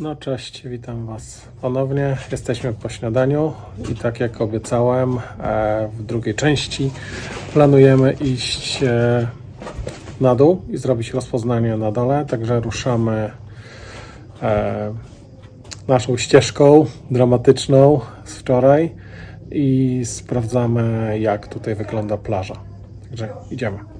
No cześć, witam Was ponownie. Jesteśmy po śniadaniu i tak jak obiecałem, e, w drugiej części planujemy iść e, na dół i zrobić rozpoznanie na dole, także ruszamy e, naszą ścieżką dramatyczną z wczoraj i sprawdzamy jak tutaj wygląda plaża. Także idziemy.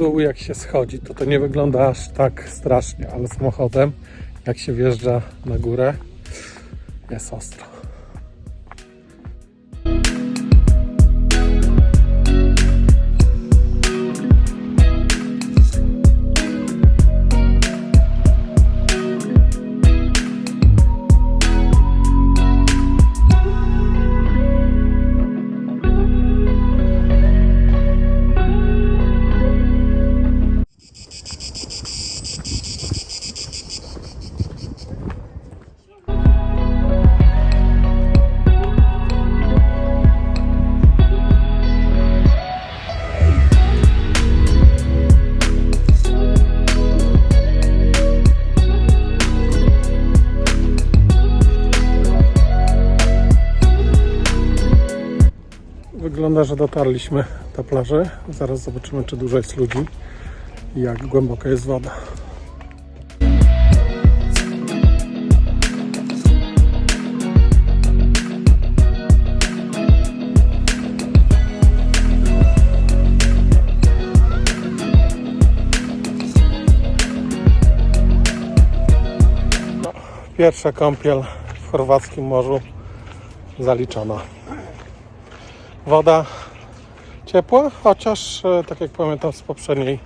Dół jak się schodzi, to to nie wygląda aż tak strasznie, ale samochodem jak się wjeżdża na górę jest ostro. Wygląda, że dotarliśmy do plaży. Zaraz zobaczymy, czy dużo jest ludzi i jak głęboka jest woda. No, Pierwsza kąpiel w chorwackim morzu zaliczona. Woda ciepła, chociaż e, tak jak pamiętam z poprzedniej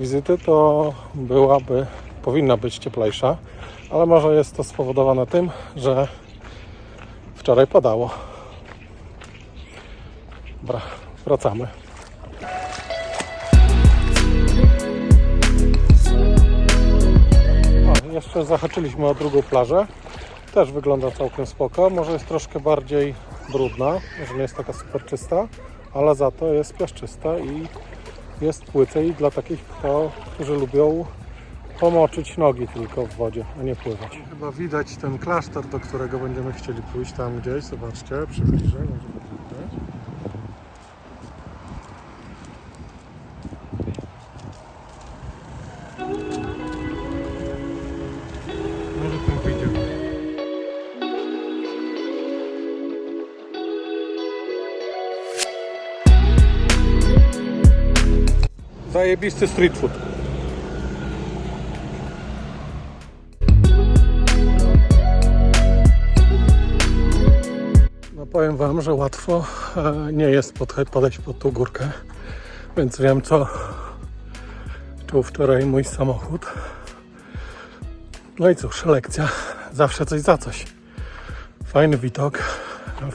wizyty, to byłaby, powinna być cieplejsza, ale może jest to spowodowane tym, że wczoraj padało. Dobra, wracamy. O, jeszcze zahaczyliśmy o drugą plażę. Też wygląda całkiem spoko. Może jest troszkę bardziej brudna, że nie jest taka super czysta, ale za to jest piaszczysta i jest płycej dla takich, kto, którzy lubią pomoczyć nogi tylko w wodzie, a nie pływać. Chyba widać ten klasztor, do którego będziemy chcieli pójść tam gdzieś. Zobaczcie, przybliżę, Zajebisty street food. No powiem Wam, że łatwo e, nie jest pod- podejść pod tą górkę, więc wiem co czuł wczoraj mój samochód. No i cóż, lekcja. Zawsze coś za coś. Fajny widok,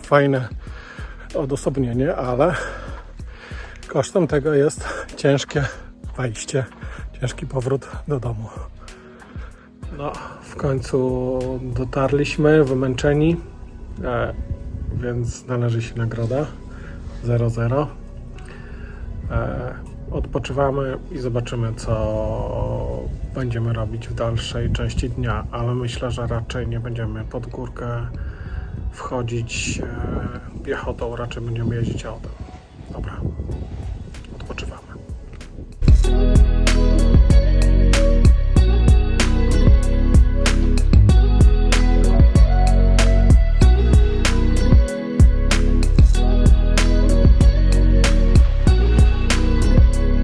fajne odosobnienie, ale kosztem tego jest ciężkie wejście, ciężki powrót do domu. No, w końcu dotarliśmy, wymęczeni, e, więc należy się nagroda 0-0. E, odpoczywamy i zobaczymy, co będziemy robić w dalszej części dnia, ale myślę, że raczej nie będziemy pod górkę wchodzić e, piechotą, raczej będziemy jeździć autem.